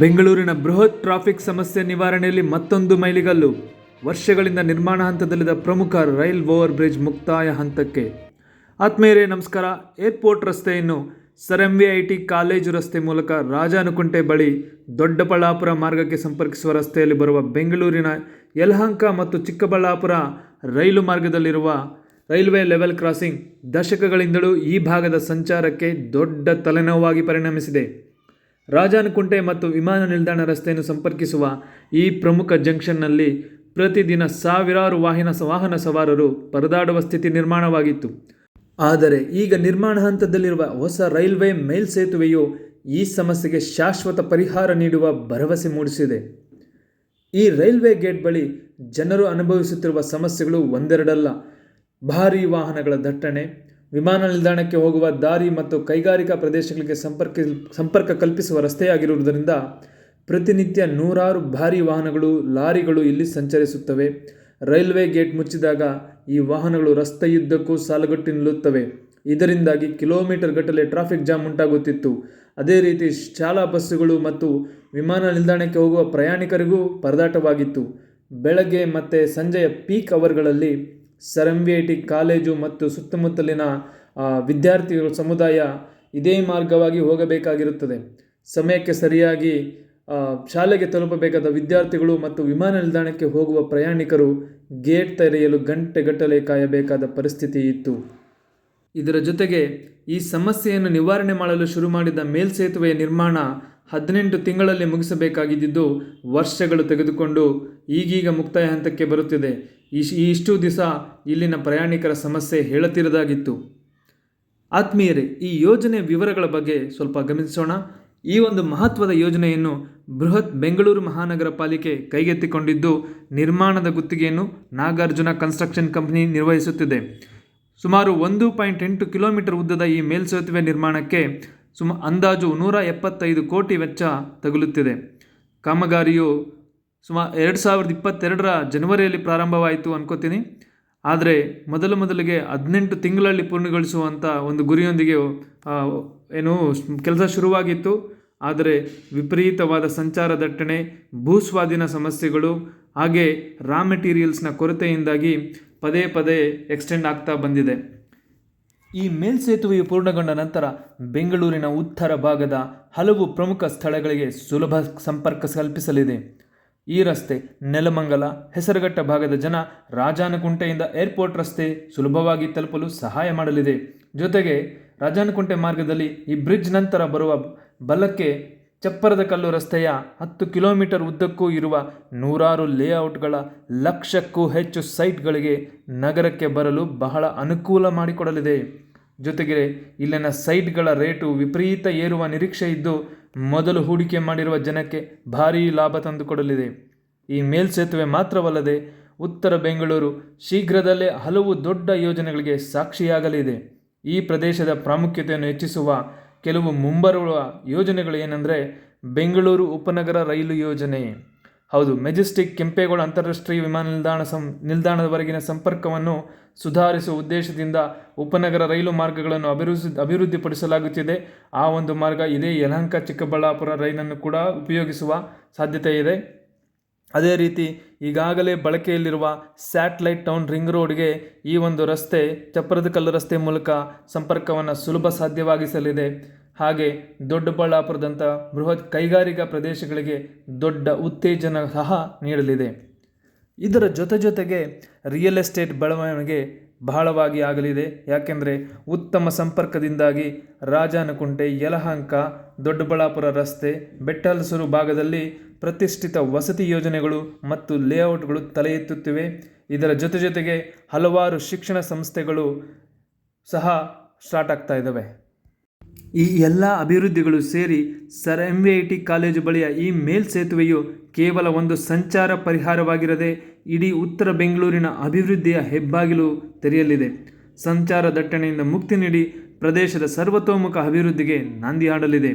ಬೆಂಗಳೂರಿನ ಬೃಹತ್ ಟ್ರಾಫಿಕ್ ಸಮಸ್ಯೆ ನಿವಾರಣೆಯಲ್ಲಿ ಮತ್ತೊಂದು ಮೈಲಿಗಲ್ಲು. ವರ್ಷಗಳಿಂದ ನಿರ್ಮಾಣ ಹಂತದಲ್ಲಿದ್ದ ಪ್ರಮುಖ ರೈಲ್ ಓವರ್ ಬ್ರಿಡ್ಜ್ ಮುಕ್ತಾಯ ಹಂತಕ್ಕೆ. ಆತ್ಮೀಯರೇ, ನಮಸ್ಕಾರ. ಏರ್ಪೋರ್ಟ್ ರಸ್ತೆಯನ್ನು sir M V I T college ರಸ್ತೆ ಮೂಲಕ ರಾಜಾನುಕುಂಟೆ ಬಳಿ ದೊಡ್ಡಬಳ್ಳಾಪುರ ಮಾರ್ಗಕ್ಕೆ ಸಂಪರ್ಕಿಸುವ ರಸ್ತೆಯಲ್ಲಿ ಬರುವ ಬೆಂಗಳೂರಿನ ಯಲಹಂಕ ಮತ್ತು ಚಿಕ್ಕಬಳ್ಳಾಪುರ ರೈಲು ಮಾರ್ಗದಲ್ಲಿರುವ ರೈಲ್ವೆ ಲೆವೆಲ್ ಕ್ರಾಸಿಂಗ್ ದಶಕಗಳಿಂದಲೂ ಈ ಭಾಗದ ಸಂಚಾರಕ್ಕೆ ದೊಡ್ಡ ತಲೆನೋವಾಗಿ ಪರಿಣಮಿಸಿದೆ. ರಾಜಾನುಕುಂಟೆ ಮತ್ತು ವಿಮಾನ ನಿಲ್ದಾಣ ರಸ್ತೆಯನ್ನು ಸಂಪರ್ಕಿಸುವ ಈ ಪ್ರಮುಖ ಜಂಕ್ಷನ್ನಲ್ಲಿ ಪ್ರತಿದಿನ ಸಾವಿರಾರು ವಾಹನ ವಾಹನ ಸವಾರರು ಪರದಾಡುವ ಸ್ಥಿತಿ ನಿರ್ಮಾಣವಾಗಿತ್ತು. ಆದರೆ ಈಗ ನಿರ್ಮಾಣ ಹಂತದಲ್ಲಿರುವ ಹೊಸ ರೈಲ್ವೆ ಮೇಲ್ಸೇತುವೆಯು ಈ ಸಮಸ್ಯೆಗೆ ಶಾಶ್ವತ ಪರಿಹಾರ ನೀಡುವ ಭರವಸೆ ಮೂಡಿಸಿದೆ. ಈ ರೈಲ್ವೆ ಗೇಟ್ ಬಳಿ ಜನರು ಅನುಭವಿಸುತ್ತಿರುವ ಸಮಸ್ಯೆಗಳು ಒಂದೆರಡಲ್ಲ. ಭಾರೀ ವಾಹನಗಳ ದಟ್ಟಣೆ ವಿಮಾನ ನಿಲ್ದಾಣಕ್ಕೆ ಹೋಗುವ ದಾರಿ ಮತ್ತು ಕೈಗಾರಿಕಾ ಪ್ರದೇಶಗಳಿಗೆ ಸಂಪರ್ಕ ಸಂಪರ್ಕ ಕಲ್ಪಿಸುವ ರಸ್ತೆಯಾಗಿರುವುದರಿಂದ ಪ್ರತಿನಿತ್ಯ ನೂರಾರು ಭಾರಿ ವಾಹನಗಳು, ಲಾರಿಗಳು ಇಲ್ಲಿ ಸಂಚರಿಸುತ್ತವೆ. ರೈಲ್ವೆ ಗೇಟ್ ಮುಚ್ಚಿದಾಗ ಈ ವಾಹನಗಳು ರಸ್ತೆಯುದ್ದಕ್ಕೂ ಸಾಲುಗಟ್ಟಿ ನಿಲ್ಲುತ್ತವೆ. ಇದರಿಂದಾಗಿ ಕಿಲೋಮೀಟರ್ ಗಟ್ಟಲೆ ಟ್ರಾಫಿಕ್ ಜಾಮ್ ಉಂಟಾಗುತ್ತಿತ್ತು. ಅದೇ ರೀತಿ ಶಾಲಾ ಬಸ್ಸುಗಳು ಮತ್ತು ವಿಮಾನ ನಿಲ್ದಾಣಕ್ಕೆ ಹೋಗುವ ಪ್ರಯಾಣಿಕರಿಗೂ ಪರದಾಟವಾಗಿತ್ತು. ಬೆಳಗ್ಗೆ ಮತ್ತು ಸಂಜೆಯ ಪೀಕ್ ಅವರ್ಗಳಲ್ಲಿ ಸರ್ ಎಂ ಕಾಲೇಜು ಮತ್ತು ಸುತ್ತಮುತ್ತಲಿನ ವಿದ್ಯಾರ್ಥಿಗಳ ಸಮುದಾಯ ಇದೇ ಮಾರ್ಗವಾಗಿ ಹೋಗಬೇಕಾಗಿರುತ್ತದೆ. ಸಮಯಕ್ಕೆ ಸರಿಯಾಗಿ ಶಾಲೆಗೆ ತಲುಪಬೇಕಾದ ವಿದ್ಯಾರ್ಥಿಗಳು ಮತ್ತು ವಿಮಾನ ನಿಲ್ದಾಣಕ್ಕೆ ಹೋಗುವ ಪ್ರಯಾಣಿಕರು ಗೇಟ್ ತೆರೆಯಲು ಗಂಟೆಗಟ್ಟಲೆ ಕಾಯಬೇಕಾದ ಪರಿಸ್ಥಿತಿ ಇತ್ತು. ಇದರ ಜೊತೆಗೆ ಈ ಸಮಸ್ಯೆಯನ್ನು ನಿವಾರಣೆ ಮಾಡಲು ಶುರು ಮಾಡಿದ ಮೇಲ್ಸೇತುವೆಯ ನಿರ್ಮಾಣ ಹದಿನೆಂಟು ತಿಂಗಳಲ್ಲಿ ಮುಗಿಸಬೇಕಾಗಿದ್ದು ವರ್ಷಗಳು ತೆಗೆದುಕೊಂಡು ಈಗೀಗ ಮುಕ್ತಾಯ ಹಂತಕ್ಕೆ ಬರುತ್ತಿದೆ. ಇಶ್ ಇಷ್ಟು ದಿವಸ ಇಲ್ಲಿನ ಪ್ರಯಾಣಿಕರ ಸಮಸ್ಯೆ ಹೇಳುತ್ತಿರದಾಗಿತ್ತು ಆತ್ಮೀಯರೇ, ಈ ಯೋಜನೆ ವಿವರಗಳ ಬಗ್ಗೆ ಸ್ವಲ್ಪ ಗಮನಿಸೋಣ. ಈ ಒಂದು ಮಹತ್ವದ ಯೋಜನೆಯನ್ನು ಬೃಹತ್ ಬೆಂಗಳೂರು ಮಹಾನಗರ ಪಾಲಿಕೆ ಕೈಗೆತ್ತಿಕೊಂಡಿದ್ದು, ನಿರ್ಮಾಣದ ಗುತ್ತಿಗೆಯನ್ನು ನಾಗಾರ್ಜುನ ಕನ್ಸ್ಟ್ರಕ್ಷನ್ ಕಂಪನಿ ನಿರ್ವಹಿಸುತ್ತಿದೆ. ಸುಮಾರು ಒಂದು ಪಾಯಿಂಟ್ ಎಂಟು ಕಿಲೋಮೀಟರ್ ಉದ್ದದ ಈ ಮೇಲ್ಸೇತುವೆ ನಿರ್ಮಾಣಕ್ಕೆ ಸುಮ, ಅಂದಾಜು ನೂರ ಎಪ್ಪತ್ತೈದು ಕೋಟಿ ವೆಚ್ಚ ತಗುಲುತ್ತಿದೆ. ಕಾಮಗಾರಿಯು ಸುಮಾ ಎರಡು ಸಾವಿರದ ಇಪ್ಪತ್ತೆರಡರ ಜನವರಿಯಲ್ಲಿ ಪ್ರಾರಂಭವಾಯಿತು ಅನ್ಕೋತೀನಿ. ಆದರೆ ಮೊದಲು ಮೊದಲಿಗೆ ಹದಿನೆಂಟು ತಿಂಗಳಲ್ಲಿ ಪೂರ್ಣಗೊಳಿಸುವಂಥ ಒಂದು ಗುರಿಯೊಂದಿಗೆ ಏನು ಕೆಲಸ ಶುರುವಾಗಿತ್ತು. ಆದರೆ ವಿಪರೀತವಾದ ಸಂಚಾರ ದಟ್ಟಣೆ, ಭೂಸ್ವಾಧೀನ ಸಮಸ್ಯೆಗಳು, ಹಾಗೆ ರಾ ಮೆಟೀರಿಯಲ್ಸ್ನ ಕೊರತೆಯಿಂದಾಗಿ ಪದೇ ಪದೇ ಎಕ್ಸ್ಟೆಂಡ್ ಆಗ್ತಾ ಬಂದಿದೆ. ಈ ಮೇಲ್ಸೇತುವೆಯು ಪೂರ್ಣಗೊಂಡ ನಂತರ ಬೆಂಗಳೂರಿನ ಉತ್ತರ ಭಾಗದ ಹಲವು ಪ್ರಮುಖ ಸ್ಥಳಗಳಿಗೆ ಸುಲಭ ಸಂಪರ್ಕ ಕಲ್ಪಿಸಲಿದೆ. ಈ ರಸ್ತೆ ನೆಲಮಂಗಲ, ಹೆಸರುಘಟ್ಟ ಭಾಗದ ಜನ ರಾಜಾನಕುಂಟೆಯಿಂದ ಏರ್ಪೋರ್ಟ್ ರಸ್ತೆ ಸುಲಭವಾಗಿ ತಲುಪಲು ಸಹಾಯ ಮಾಡಲಿದೆ. ಜೊತೆಗೆ ರಾಜಾನಕುಂಟೆ ಮಾರ್ಗದಲ್ಲಿ ಈ ಬ್ರಿಡ್ಜ್ ನಂತರ ಬರುವ ಬಲಕ್ಕೆ ಚಪ್ಪರದ ಕಲ್ಲು ರಸ್ತೆಯ ಹತ್ತು ಕಿಲೋಮೀಟರ್ ಉದ್ದಕ್ಕೂ ಇರುವ ನೂರಾರು ಲೇಔಟ್ಗಳ ಲಕ್ಷಕ್ಕೂ ಹೆಚ್ಚು ಸೈಟ್ಗಳಿಗೆ ನಗರಕ್ಕೆ ಬರಲು ಬಹಳ ಅನುಕೂಲ ಮಾಡಿಕೊಡಲಿದೆ. ಜೊತೆಗೆ ಇಲ್ಲಿನ ಸೈಟ್ಗಳ ರೇಟು ವಿಪರೀತ ಏರುವ ನಿರೀಕ್ಷೆ ಇದ್ದು ಮೊದಲು ಹೂಡಿಕೆ ಮಾಡಿರುವ ಜನಕ್ಕೆ ಭಾರೀ ಲಾಭ ತಂದುಕೊಡಲಿದೆ. ಈ ಮೇಲ್ಸೇತುವೆ ಮಾತ್ರವಲ್ಲದೆ ಉತ್ತರ ಬೆಂಗಳೂರು ಶೀಘ್ರದಲ್ಲೇ ಹಲವು ದೊಡ್ಡ ಯೋಜನೆಗಳಿಗೆ ಸಾಕ್ಷಿಯಾಗಲಿದೆ. ಈ ಪ್ರದೇಶದ ಪ್ರಾಮುಖ್ಯತೆಯನ್ನು ಹೆಚ್ಚಿಸುವ ಕೆಲವು ಮುಂಬರುವ ಯೋಜನೆಗಳು ಏನೆಂದರೆ ಬೆಂಗಳೂರು ಉಪನಗರ ರೈಲು ಯೋಜನೆ. ಹೌದು, ಮೆಜೆಸ್ಟಿಕ್ ಕೆಂಪೇಗೌಡ ಅಂತಾರಾಷ್ಟ್ರೀಯ ವಿಮಾನ ನಿಲ್ದಾಣ ಸಂ, ನಿಲ್ದಾಣದವರೆಗಿನ ಸಂಪರ್ಕವನ್ನು ಸುಧಾರಿಸುವ ಉದ್ದೇಶದಿಂದ ಉಪನಗರ ರೈಲು ಮಾರ್ಗಗಳನ್ನು ಅಭಿವೃದ್ಧಿ, ಅಭಿವೃದ್ಧಿಪಡಿಸಲಾಗುತ್ತಿದೆ. ಆ ಒಂದು ಮಾರ್ಗ ಇದೇ ಯಲಹಂಕ, ಚಿಕ್ಕಬಳ್ಳಾಪುರ ರೈಲನ್ನು ಕೂಡ ಉಪಯೋಗಿಸುವ ಸಾಧ್ಯತೆ ಇದೆ. ಅದೇ ರೀತಿ ಈಗಾಗಲೇ ಬಳಕೆಯಲ್ಲಿರುವ ಸ್ಯಾಟ್ಲೈಟ್ ಟೌನ್ ರಿಂಗ್ ರೋಡ್ಗೆ ಈ ಒಂದು ರಸ್ತೆ ಚಪ್ಪರದ ಕಲ್ಲು ರಸ್ತೆ ಮೂಲಕ ಸಂಪರ್ಕವನ್ನು ಸುಲಭ ಸಾಧ್ಯವಾಗಿಸಲಿದೆ. ಹಾಗೆ ದೊಡ್ಡಬಳ್ಳಾಪುರದಂಥ ಬೃಹತ್ ಕೈಗಾರಿಕಾ ಪ್ರದೇಶಗಳಿಗೆ ದೊಡ್ಡ ಉತ್ತೇಜನ ಸಹ ನೀಡಲಿದೆ. ಇದರ ಜೊತೆ ಜೊತೆಗೆ ರಿಯಲ್ ಎಸ್ಟೇಟ್ ಬೆಳವಣಿಗೆ ಬಹಳವಾಗಿ ಆಗಲಿದೆ. ಯಾಕೆಂದರೆ ಉತ್ತಮ ಸಂಪರ್ಕದಿಂದಾಗಿ ರಾಜಾನಕುಂಟೆ, ಯಲಹಂಕ ದೊಡ್ಡಬಳ್ಳಾಪುರ ರಸ್ತೆ ಬೆಟ್ಟಲಸೂರು ಭಾಗದಲ್ಲಿ ಪ್ರತಿಷ್ಠಿತ ವಸತಿ ಯೋಜನೆಗಳು ಮತ್ತು ಲೇಔಟ್ಗಳು ತಲೆ ಎತ್ತುತ್ತಿವೆ. ಇದರ ಜೊತೆ ಜೊತೆಗೆ ಹಲವಾರು ಶಿಕ್ಷಣ ಸಂಸ್ಥೆಗಳು ಸಹ ಸ್ಟಾರ್ಟ್ ಆಗ್ತಾ ಇದ್ದಾವೆ. ಈ ಎಲ್ಲ ಅಭಿವೃದ್ಧಿಗಳು ಸೇರಿ sir M V I T college ಬಳಿಯ ಈ ಮೇಲ್ಸೇತುವೆಯು ಕೇವಲ ಒಂದು ಸಂಚಾರ ಪರಿಹಾರವಾಗಿರದೆ ಇಡೀ ಉತ್ತರ ಬೆಂಗಳೂರಿನ ಅಭಿವೃದ್ಧಿಯ ಹೆಬ್ಬಾಗಿಲು ತೆರೆಯಲಿದೆ. ಸಂಚಾರ ದಟ್ಟಣೆಯಿಂದ ಮುಕ್ತಿ ನೀಡಿ ಪ್ರದೇಶದ ಸರ್ವತೋಮುಖ ಅಭಿವೃದ್ಧಿಗೆ ನಾಂದಿ ಹಾಡಲಿದೆ.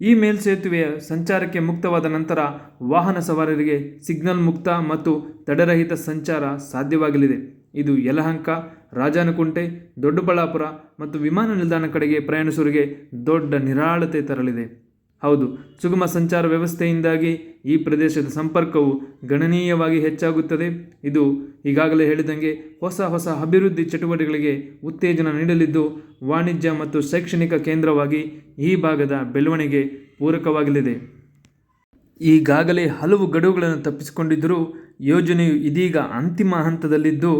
ಈ ಮೇಲ್ಸೇತುವೆಯ ಸಂಚಾರಕ್ಕೆ ಮುಕ್ತವಾದ ನಂತರ ವಾಹನ ಸವಾರರಿಗೆ ಸಿಗ್ನಲ್ ಮುಕ್ತ ಮತ್ತು ತಡೆರಹಿತ ಸಂಚಾರ ಸಾಧ್ಯವಾಗಲಿದೆ. ಇದು ಯಲಹಂಕ, ರಾಜಾನಕುಂಟೆ, ದೊಡ್ಡಬಳ್ಳಾಪುರ ಮತ್ತು ವಿಮಾನ ನಿಲ್ದಾಣ ಕಡೆಗೆ ಪ್ರಯಾಣಿಸುವರಿಗೆ ದೊಡ್ಡ ನಿರಾಳತೆ ತರಲಿದೆ. ಹೌದು, ಸುಗಮ ಸಂಚಾರ ವ್ಯವಸ್ಥೆಯಿಂದಾಗಿ ಈ ಪ್ರದೇಶದ ಸಂಪರ್ಕವು ಗಣನೀಯವಾಗಿ ಹೆಚ್ಚಾಗುತ್ತದೆ. ಇದು ಈಗಾಗಲೇ ಹೇಳಿದಂಗೆ ಹೊಸ ಹೊಸ ಅಭಿವೃದ್ಧಿ ಚಟುವಟಿಕೆಗಳಿಗೆ ಉತ್ತೇಜನ ನೀಡಲಿದ್ದು, ವಾಣಿಜ್ಯ ಮತ್ತು ಶೈಕ್ಷಣಿಕ ಕೇಂದ್ರವಾಗಿ ಈ ಭಾಗದ ಬೆಳವಣಿಗೆ ಪೂರಕವಾಗಲಿದೆ. ಈಗಾಗಲೇ ಹಲವು ಗಡುವುಗಳನ್ನು ತಪ್ಪಿಸಿಕೊಂಡಿದ್ದರೂ ಯೋಜನೆಯು ಇದೀಗ ಅಂತಿಮ ಹಂತದಲ್ಲಿದ್ದು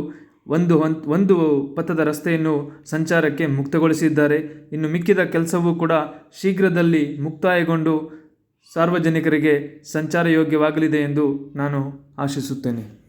ಒಂದು ಒಂದು ಪಥದ ರಸ್ತೆಯನ್ನು ಸಂಚಾರಕ್ಕೆ ಮುಕ್ತಗೊಳಿಸಿದ್ದಾರೆ. ಇನ್ನು ಮಿಕ್ಕಿದ ಕೆಲಸವೂ ಕೂಡ ಶೀಘ್ರದಲ್ಲಿ ಮುಕ್ತಾಯಗೊಂಡು ಸಾರ್ವಜನಿಕರಿಗೆ ಸಂಚಾರ ಯೋಗ್ಯವಾಗಲಿದೆ ಎಂದು ನಾನು ಆಶಿಸುತ್ತೇನೆ.